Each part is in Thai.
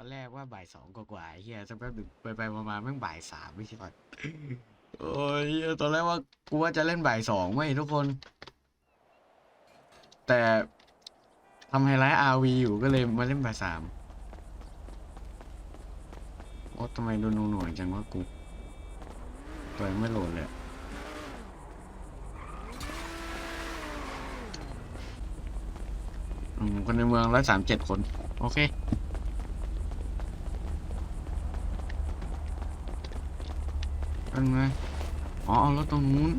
อนแรกว่าบ่ายสองกว่าๆเฮียสักแป๊บหนึ่งไปไปมาๆแม่งบ่ายสามไม่ใช่ปะโอ้ยเฮียตอนแรกว่ากูว่าจะเล่นบ่ายสองไม่ทุกคน แต่ทำไฮไลท์อาวีอยู่ก็เลยมาเล่นบ่ายสามโอ้ทำไมโดูหน่วยจังว่ากูตัวไม่โหลดเลยอะอืมคนในเมืองร้อยสามเจ็ดคน โอเค เป็นไงอ๋อเอารถตรงนู้น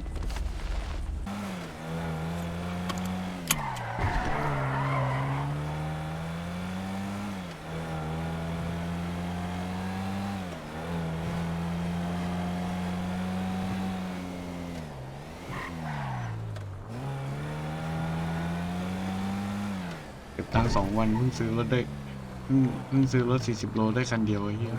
เก็บตังค์สองวันเพิ่งซื้อรถได้เพิ่งเพิ่งซื้อรถสี่สิบโลได้คันเดียวไอ้เหี้ย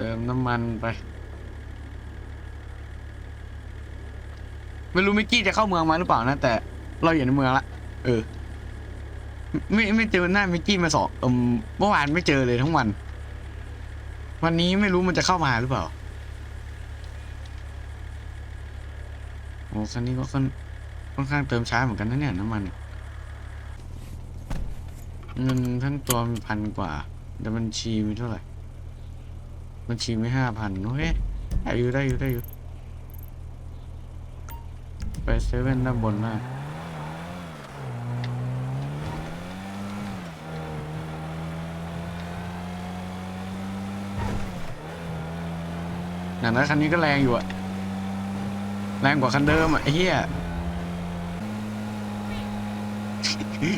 ติมน้ำมันไป ไม่รู้มิกกี้จะเข้าเมืองมาหรือเปล่านะ แต่เราอยู่ในเมืองละเออ ไม่ไม่เจอหน้ามิกกี้มาสองเอมเมื่อวานไม่เจอเลยทั้งวัน วันนี้ไม่รู้มันจะเข้ามาหรือเปล่าโอ้คันนี้ก็ค่อนค่อนข้างเติมช้าเหมือนกันนะเนี่ยน้ำมันเงินทั้งตัวมีพันกว่า แต่บัญชีมีเท่าไหร่ บัญชีไม่ห้าพันโอเคได้อยู่ได้อยู่ได้อยู่ ไปเซเว่นด้านบนได้อย่างนั้นคันนี้ก็แรงอยู่อะแรงกว่าคันเดิมอะเหี้ย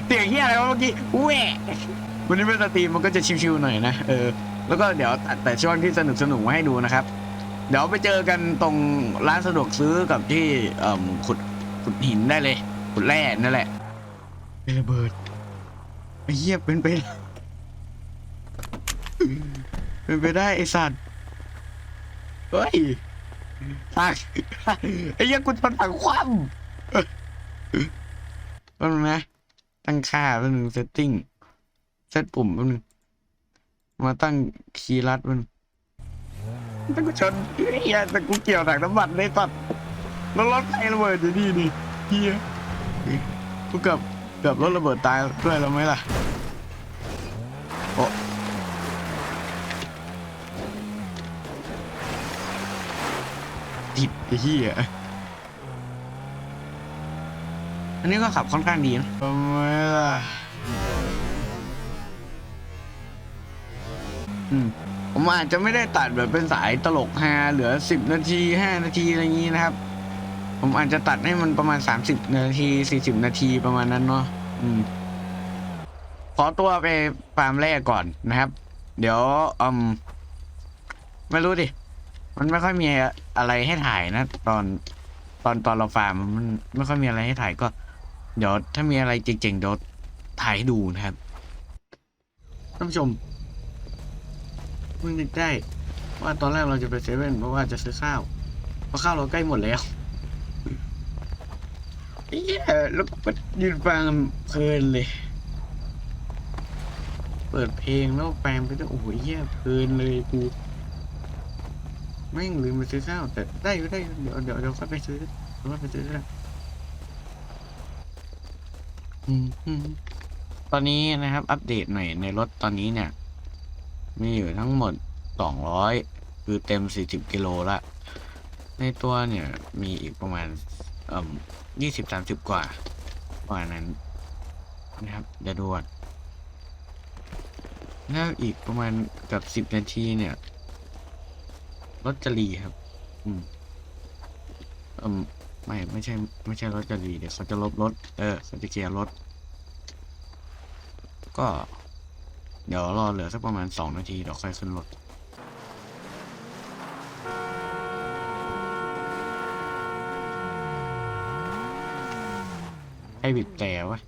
เสียงเหี้ยอะไรวะเมื่อกี้แหวะวันนี้เป็นสตรีมมันก็จะชิวๆหน่อยนะ เออ แล้วก็เดี๋ยวตัดแต่ช่วงที่สนุกสนุกๆมาให้ดูนะครับ เดี๋ยวไปเจอกันตรงร้านสะดวกซื้อกับที่เอ่อขุดขุดหินได้เลยขุดแร่นั่นแหละเป็นระเบิดไอ้เหี้ยเป็นไปเป็นไปได้ไอ้สัตว์เฮ้ยตักไอ้เหี้ยังกูชนถังคว่ำแป๊บนึงนะตั้งค่าแป๊บนึงเซตติ้งเซตปุ่มแป๊บนึง มาตั้งคีย์ลัดแป๊บนึงตั้งกูชนไอ้เหี้ยแต่กูเกี่ยวถังน้ำมันได้ตัดแล้วรถไฟระเบิดอยู่นี่นี่เหี้ยกูเกือบเกือบรถระเบิดตายด้วยแล้วไหมล่ะโอ้ติดไอ้เหี้ยอันนี้ก็ขับค่อนข้างดีนะทำไมล่ะ อืมผมอาจจะไม่ได้ตัดแบบเป็นสายตลกฮาเหลือสิบนาทีห้านาทีอะไรอย่างนี้นะครับ ผมอาจจะตัดให้มันประมาณสามสิบนาทีสี่สิบนาทีประมาณนั้นเนาะอืม ขอตัวไปฟาร์มแรกก่อนนะครับ เดี๋ยวอืมไม่รู้ดิ มันไม่ค่อยมีอะไรให้ถ่ายนะ ตอนตอนตอนเราฟาร์มมันไม่ค่อยมีอะไรให้ถ่ายก็ เดี๋ยวถ้ามีอะไรเจ๋งๆเดี๋ยวถ่ายให้ดูนะครับท่านผู้ชม เพิ่งนึกได้ว่าตอนแรกเราจะไปเซเว่นเพราะว่าจะซื้อข้าวเพราะข้าวเราใกล้หมดแล้วเอี้ยแล้วก็ยืนฟังเพลินเลย เปิดเพลงแล้วแปลงไปด้วยโอ้โหเหี้ยเพลินเลยกูไม่ลืมไปซื้อข้าวแต่ได้อยู่ได้เดี๋ยวเดี๋ยวเดี๋ยวค่อยไปซื้อเดี๋ยวไปซื้อก็ได้อืมอืมตอนนี้นะครับ อัปเดตหน่อยในรถตอนนี้เนี่ย มีอยู่ทั้งหมดสองร้อยคือเต็มสี่สิบกิโลละ ในตัวเนี่ย มีอีกประมาณเอ่อยี่สิบสามสิบกว่าประมาณนั้นนะครับเดี๋ยวดูก่อนแล้วอีกประมาณกับสิบนาทีเนี่ยรถจะรีครับ อืมเอ่มไม่ไม่ใช่ ไม่ใช่รถจะรีเดี๋ยวเขาจะลบรถเออเขาจะเคลียร์รถก็ เดี๋ยวรอเหลือสักประมาณสองนาทีเดี๋ยวค่อยขึ้นรถให้บีบแต่วะ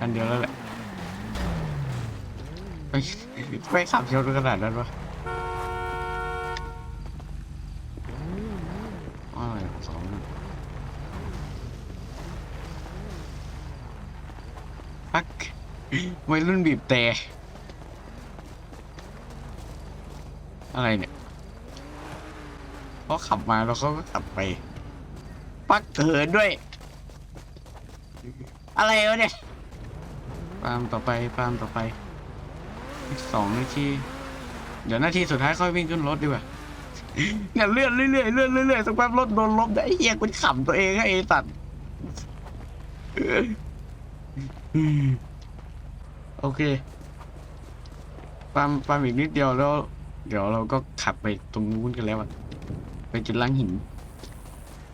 อันเดียวแล้วแหละไปไปขับชนขนาดนั้นวะ วัยรุ่นบีบแต่ อะไรเนี่ยเขาขับมาแล้วเขาก็ขับไป ปักเถินด้วย อะไรวะเนี่ยปามต่อไปปามต่อไป อีกสองนาที เดี๋ยวนาทีสุดท้ายค่อยวิ่งขึ้นรถดีกว่าเนี่ยเลื่อนเรื่อยๆเลื่อนเรื่อยๆสักแป๊บรถโดนลบได้ไอเหี้ยกูขำตัวเองให้ไอ้ตัด โอเคปาล์มปาล์มอีกนิดเดียวแล้ว เดี๋ยวเราก็ขับไปตรงนู้นกันแล้วอะไปจุดล้างหิน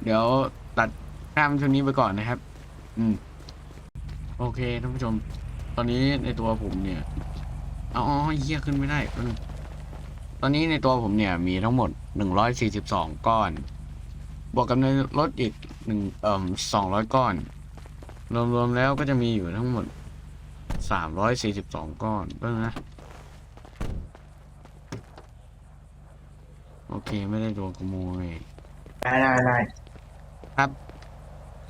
เดี๋ยวตัดข้ามช่วงนี้ไปก่อนนะครับ อืม โอเคท่านผู้ชม ตอนนี้ในตัวผมเนี่ยอ๋อเหี้ยขึ้นไม่ได้ตอนนี้ในตัวผมเนี่ยมีทั้งหมดหนึ่งร้อยสี่สิบสองก้อน บวกกับในรถอีกหนึ่งเอ่อสองร้อยก้อน รวมๆแล้วก็จะมีอยู่ทั้งหมด สามร้อยสี่สิบสองก้อนเพิ่งนะ โอเคไม่ได้โดนขโมย ได้ได้ได้ครับ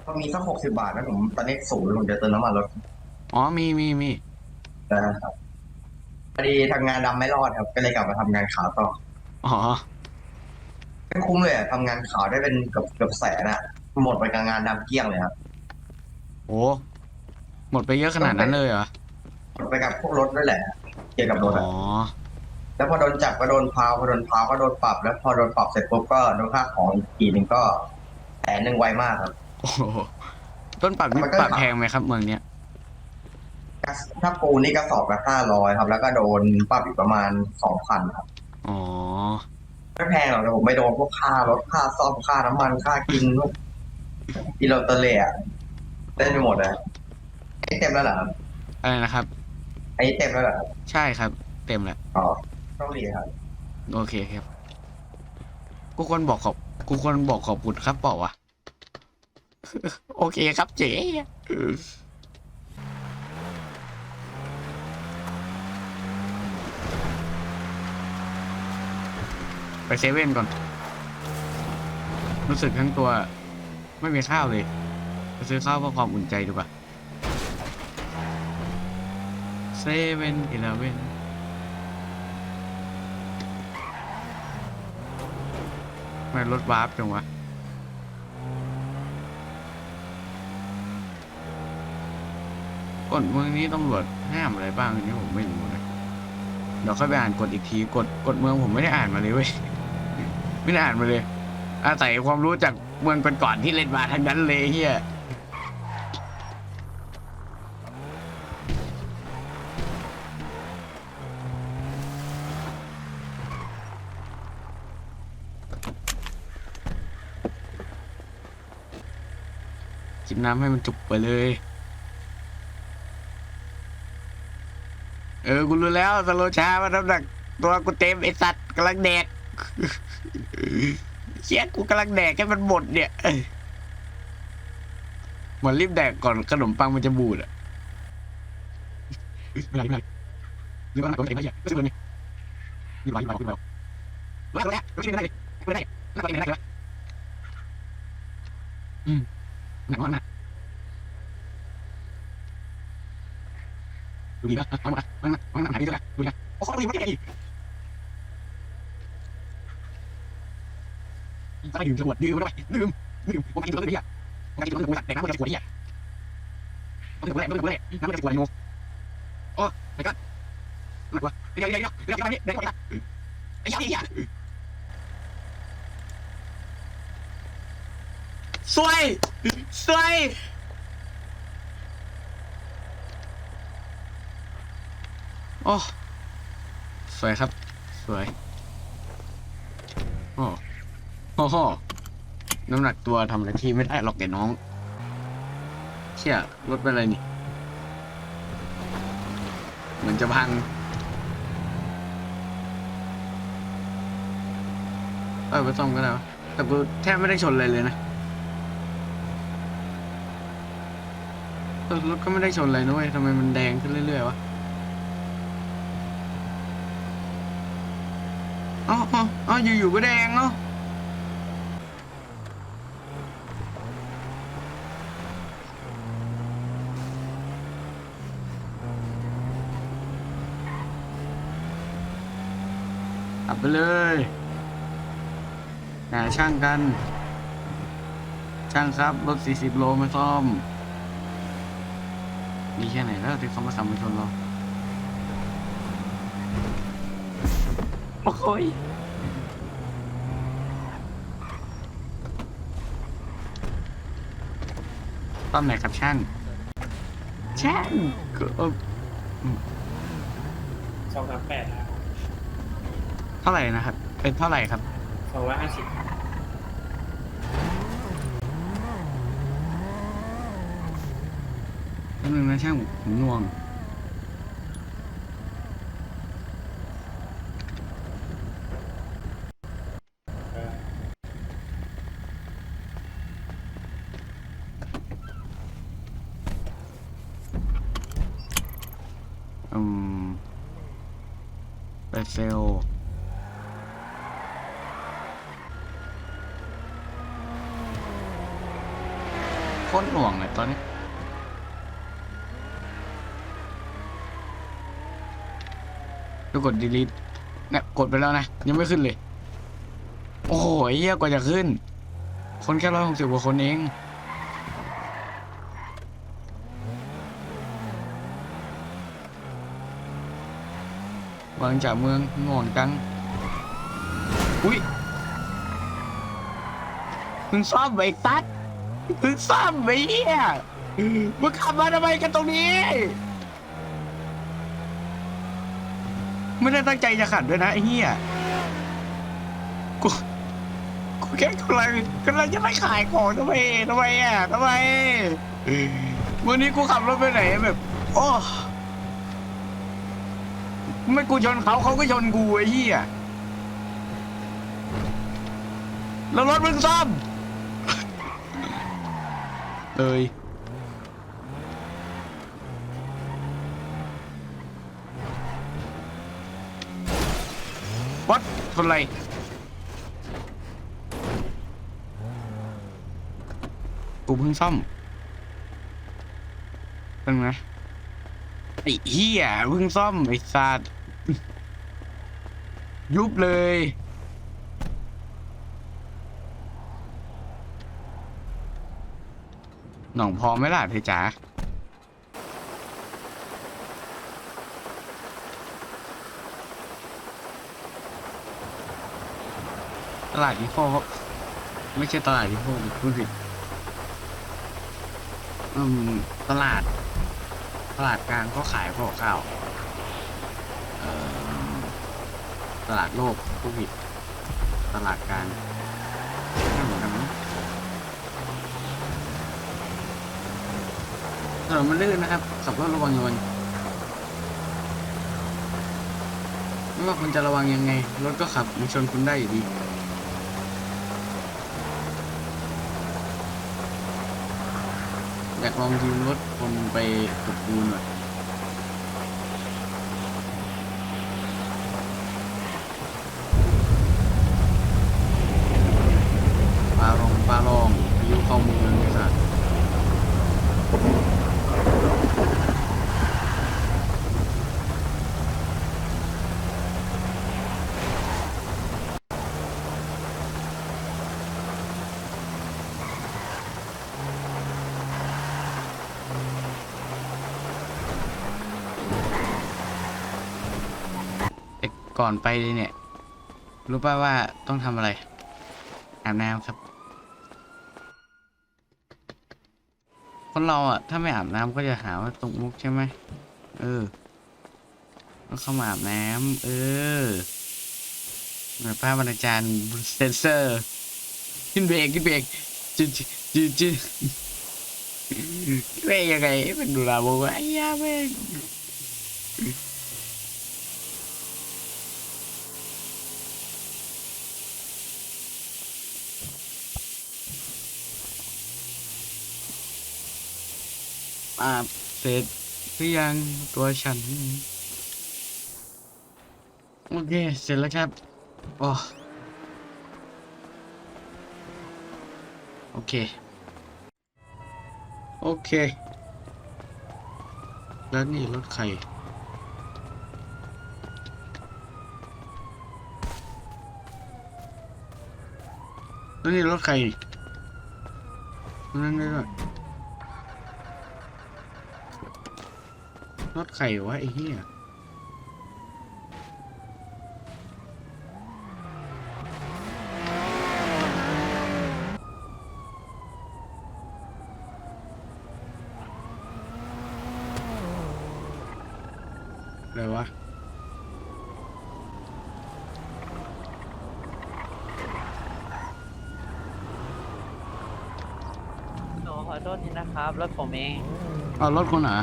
ก็มีสักหกสิบบาทนะผมตอนนี้ศูนย์ผมจะเติมน้ำมันรถอ๋อมีมีมีนะครับพอดีทำงานดำไม่รอดครับ ก็เลยกลับมาทำงานขาวต่ออ๋อไม่คุ้มเลยอะทำงานขาวได้เป็นเกือบเกือบแสนอะหมดไปกับงานดำเกลี้ยงเลยครับโห หมดไปเยอะขนาดนั้นเลยเหรอ หมดไปกับพวกรถด้วยแหละ เกี่ยวกับรถอ๋อะอแล้วพอโดนจับก็โดนพาวพอโดนพาวก็โดนปรับ แล้วพอโดนปรับเสร็จปุ๊บก็โดนค่าของอีกทีหนึ่งก็แสนหนึ่งไวมากครับ โอ้โหต้นปรับนี่มันก็ปรับแพงไหมครับเมืองเนี้ยถ้าปูนนี่กระสอบละห้าร้อยครับ แล้วก็โดนปรับอีกประมาณสองพันครับ อ๋อ ไม่แพงหรอกแต่ผมไม่โดนพวกค่ารถค่าซ่อมค่าน้ำมันค่ากินพวกกิโลเตอร์เล่อะเล่นไปหมดเลยอัน นี้เต็มแล้วเหรอครับอะไรนะครับ อันนี้เต็มแล้วเหรอครับใช่ครับ เต็มแหละอ๋อโชคดีครับโอเคครับ กูควรบอกขอบ กูควรบอกขอบคุณครับเปล่าวะ โอเคครับเจ๊ไปเซเว่นก่อน รู้สึกทั้งตัว ไม่มีข้าวเลย ไปซื้อข้าวเพื่อความอุ่นใจดีกว่า เซเว่นอีเลเว่นไมรถวาร์ปจังวะกฎเมืองนี้ตำรวจห้ามอะไรบ้างนนี้ผมไม่รู้นะเดี๋ยวค่อยไปอ่านกฎอีกทีกฎกฎเมืองผมไม่ได้อ่านมาเลยเว้ยไม่ได้อ่านมาเลยอาศัยความรู้จากเมืองก่อนๆที่เล่นมาทั้งนั้นเลยเฮีย กินน้ำให้มันจุกไปเลย เออ กูรู้แล้วสโลชาว่าน้ำหนักตัวกูเต็มไอสัตว์กำลังแดกเชี่ยกูกำลังแดกให้มันหมดเนี่ยเหมือนรีบแดกก่อนขนมปังมันจะบูดอะไม่ไรไม่ไรหรือว่าหนักตัวเองไม่ใช่ก็ซื้อเลยนี่นี่ไรนี่ไรนี่ไรไม่ได้ไม่ได้ไม่ได้ไม่ได้ไม่ได้อืมห นักมากนะดูดีนะมันมันมันมันหนักดีด้วยดูนะโอ้โหดูมันใหญ่ถ้าดื่มจะหวดดื่มไม่ได้ดื่มดื่มผมกินตัวเลยเนี่ยผมกินตัวเลยผมแต่น้ำมันจะขวดเนี่ยมันจะขวดแรกมันจะขวดแรกน้ำมันจะขวดโง่โอ้ไม่กันหนักวะเดี๋ยวเดี๋ยวเดี๋ยวเดี๋ยวเดี๋ยวเดี๋ยวเดี๋ยวไอ้ยาไอ้ยา สวยสวยโอ้สวยครับ สวยโอ้โอ้โหน้ำหนักตัวทำอะไรที่ไม่ได้หรอกแกน้อง เชี่ยรถเป็นอะไรนี่ เหมือนจะพังเออไปซ่อมก็ได้แต่กูแทบไม่ได้ชนเลยเลยนะ รถก็ไม่ได้ชนอะไรนะเว้ยทำไมมันแดงขึ้นเรื่อยๆวะอ๋ออ๋ออยู่ๆก็แดงเนาะขับไปเลยหาช่างกัน ช่างครับ รถ 40 โลมาซ่อม มีแค่ไหนแล้วที่เขามาสั่งมาชนเราโอ้ยซ่อมไหนครับช่างช่างก็เอ่อสองสามแปดครับเท่าไหร่นะครับ เป็นเท่าไหร่ครับ สองร้อยห้าสิบ นิดนึงนะช่างผมง่วงอืมไปเซลลโคตรหน่วงเลยตอนนี้ ดูกด delete นี่ยกดไปแล้วนะ ยังไม่ขึ้นเลย โอ้โหไอ้เหี้ยกว่าจะขึ้น คนแค่ร้อยหกสิบกว่าคนเอง วางจากเมืองง่วงจัง อุ้ยมึงซ่อมไปตัดมึงซ่อมไปเหี้ยมึงขับมาทำไมกันตรงนี้ ไม่ได้ตั้งใจจะขัดด้วยนะไอ้เหี้ยกูกูแค่กำลังกำลังจะไปขายของทำไมทำไมอะทำไมวันนี้กูขับรถไปไหนแบบโอ้ไม่กูชนเขาเขาก็ชนกูไอ้เหี้ยแล้วรถมึงซ่อมเลย ชนอะไรกูเพิ่งซ่อมเป็นไงไอ้เหี้ยเพิ่งซ่อมไอ้สัตว์ยุบเลยหน่องพอไหมล่ะเธอจ๋า ตลาดอีโฟไม่ใช่ตลาดอีโฟพูดผิดอืมตลาด ตลาดกลางก็ขายพวกข้าวตลาดโลกผู้ผิด ตลาดกลางไม่เหมือนกันมั้งถนนมันลื่นนะครับ ขับรถระวังระวังไม่ว่าคุณจะระวังยังไง รถก็ขับมาชนคุณได้อยู่ดี อยากลองยืมรถคนไปตกปูนหน่อย ปลาลองปลาลองพายุเข้าเมืองไอ้สัตว์แต่ ก่อนไปเลยเนี่ย รู้ป่ะว่าต้องทำอะไร อาบน้ำครับ คนเราอะ ถ้าไม่อาบน้ำก็จะหาว่าตกมุกใช่ไหม เออต้องเข้ามาอาบน้ำเออหมือนป้าบรรณาจารย์เซนเซอร์ ขึ้นเบรกขึ้นเบรกจืดจืดจืดเบรกยังไงให้เป็นดูลาบอกว่าไอ้ยาเบร อาบเสร็จหรือยังตัวฉัน โอเค เสร็จแล้วครับโอโอเค โอเค แล้วนี่รถใครแล้วนี่รถใครนั่นด้วย รถใครวะไอ้เหี้ยอะไรวะหนูขอโทษทีนะครับ รถผมเองเอารถคนเหรอ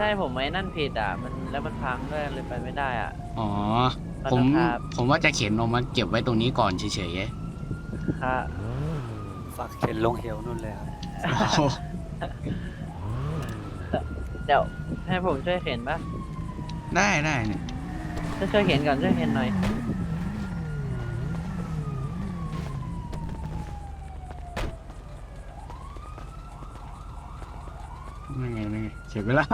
ใช่ผมไม่นั่นผิดอะ มันแล้วมันพังด้วยเลยไปไม่ได้อะ อ๋อขอผมโทษครับ ผมว่าจะเข็นออกมาเก็บไว้ตรงนี้ก่อนเฉยค่ะฝากเข็นลงเหวนู่นเลยครับๆโอ้โหเดี๋ยวให้ผมช่วยเข็นปะได้ได้เนี่ย ช่วยช่วยเข็นก่อนช่วยเข็นหน่อย นั่นไงนั่นไงเข็นไปแล้ว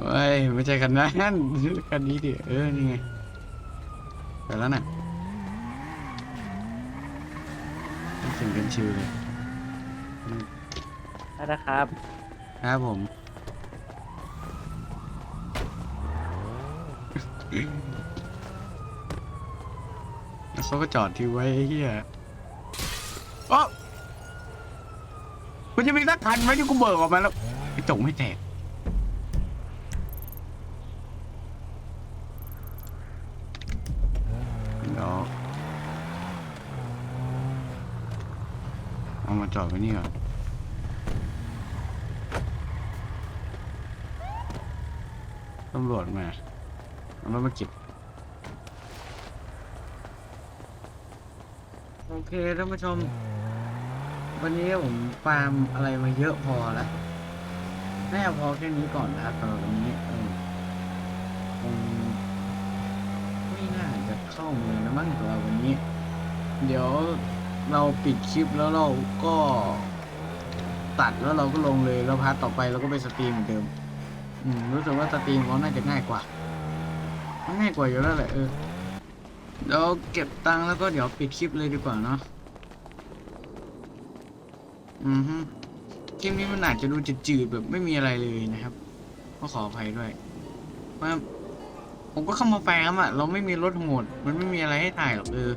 เฮ้ยไม่ใช่คันนั้นคันนี้ดิเออนี่ไงไปแล้วน่ะเข็นกันชิวเลยได้แล้วครับ ครับผมแล้วเขาก็จอดที่ไว้ไอ้เฮียโอ้ มันจะมีสักคันไหมที่กูเบิกออกมาแล้วกระจกไม่แตกเดี๋ยวเอามาจอดไว้นี่ก่อนตำรวจมาเอารถมาเก็บโอเคท่านผู้ชม วันนี้ผมฟาร์มอะไรมาเยอะพอแล้วน่าพอแค่นี้ก่อนนะครับสำหรับวันนี้ออคงไม่น่าจะเข้าเมืองนะมั้งสำหรับวันนี้ เดี๋ยวเราปิดคลิปแล้วเราก็ตัดแล้วเราก็ลงเลยแล้วพาร์ทต่อไปเราก็ไปสตรีมเหมือนเดิม อืมรู้สึกว่าสตรีมเขาน่าจะง่ายกว่าง่ายกว่าอยู่แล้วแหละเออเดี๋ยวเก็บตังค์แล้วก็เดี๋ยวปิดคลิปเลยดีกว่าเนาะ อือฮึคลิปนี้มันอาจจะดูจืดๆแบบไม่มีอะไรเลยนะครับ ก็ขออภัยด้วยเพราะผมก็เข้ามาแฟมอะ เราไม่มีรถโหดมันไม่มีอะไรให้ถ่ายหรอกเออ